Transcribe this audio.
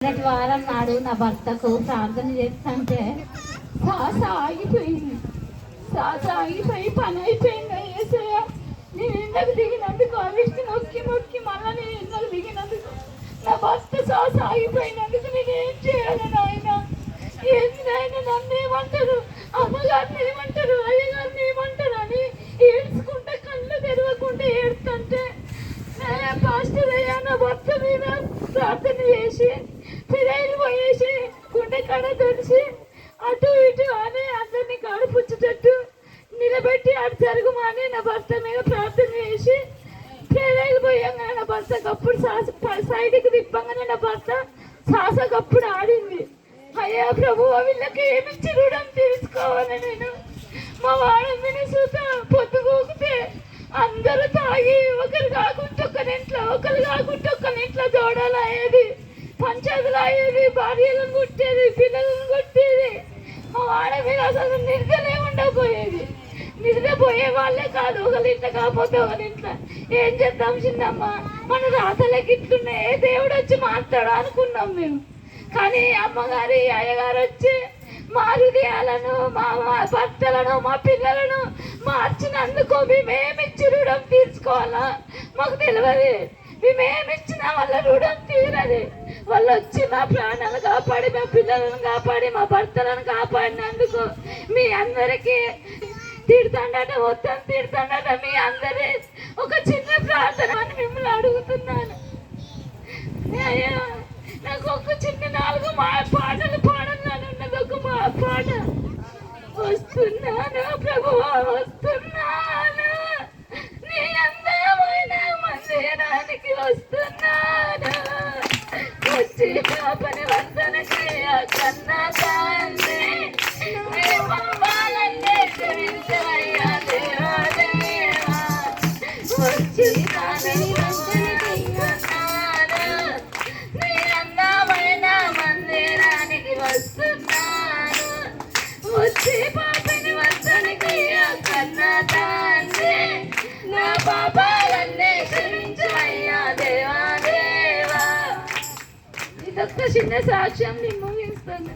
మొదటి వారం నాడు నా భర్తకు ప్రార్థన చేస్తుంటే శ్వాస ఆగిపోయింది. శ్వాస ఆగిపోయి పని అయిపోయింది ఏసయ్య. నేను ఇందాక దిగినందుకు అవిష్టి నొక్కి నొక్కి మళ్ళీ నేను ఇందాక దిగినందుకు. నా భర్త శ్వాస ఆగిపోయినందుకు నేను ఏం చేయాలి నాయన? ఏంది నాయన నన్ను ఏమంటారు? అమ్మగారిని ఏమంటారు? అయ్యగారిని ఏమంటారు అని ఏడ్చుకుంటే కళ్ళు తెరవకుండా ఏడుతుంటే పాస్టర్ అయ్యా నా భర్త మీద ప్రార్థన చేసి ఫిరాయిలు పోయేసి గుండె కడ తెలిసి అటు ఇటు అని అందరినీ గడుపుచ్చేటట్టు నిలబెట్టి అటు జరుగుమని నా భర్త మీద ప్రార్థన చేసి ఫిరాయిలు పోయంగా నా భర్త కప్పుడు సాస సైడ్కి తిప్పంగానే నా భర్త సాస కప్పుడు ఆడింది. అయ్యా ప్రభు వీళ్ళకి ఏమిచ్చి రుణం తీసుకోవాలి నేను? మా వాడని సూత పొద్దుగోకితే అందరూ తాగి ఒకరు కాకుండా ఒకరి ఒకరు కాకుండా ఒకరి ఇంట్లో అయ్యేది పంచాయతీలో అయ్యేది భార్యలను కొట్టేది పిల్లలను కొట్టేది. మా వాడ మీద అసలు నిద్రలే ఉండకపోయేది. నిద్రపోయే వాళ్ళే కాదు ఒకరి ఇంట్లో కాకపోతే ఒకరి ఇంట్లో. ఏం చేద్దాం చిన్నమ్మ? మన రాతలకి ఇట్లున్నాయి. దేవుడు వచ్చి మాట్లాడు అనుకున్నాం మేము. కానీ అమ్మగారి అయ్యగారు వచ్చి మా హృదయాలను మా భర్తలను మా పిల్లలను మార్చినందుకు మేమేమిచ్చి రుణం తీర్చుకోవాలా? మాకు తెలియదు మేమేమిచ్చినా వాళ్ళ రుణం తీరది వాళ్ళు వచ్చి మా ప్రాణాలు కాపాడి మా పిల్లలను కాపాడి మా భర్తలను కాపాడినందుకు మీ అందరికీ తిడుతాడట మొత్తం తిడుతాడట మీ అందరి ఒక చిన్న ప్రార్థన అని మిమ్మల్ని అడుగుతున్నాను. అయ్యా నాకు ఒక చిన్న నాలుగు మా పాటలు పాడాలని ఉన్నది ఒక మా పాట వస్తున్నాను ప్రభు? వస్తున్నాను నీ అందమైన మందిరానికి వస్తున్నాను? వచ్చి పాపని కన్నా తండ్రి నీ పాపాలన్నీ దేవా దేవా? వచ్చి వస్తున్నాను? వచ్చి तत्कशी साक्ष्यं लिम्बं यस्तन्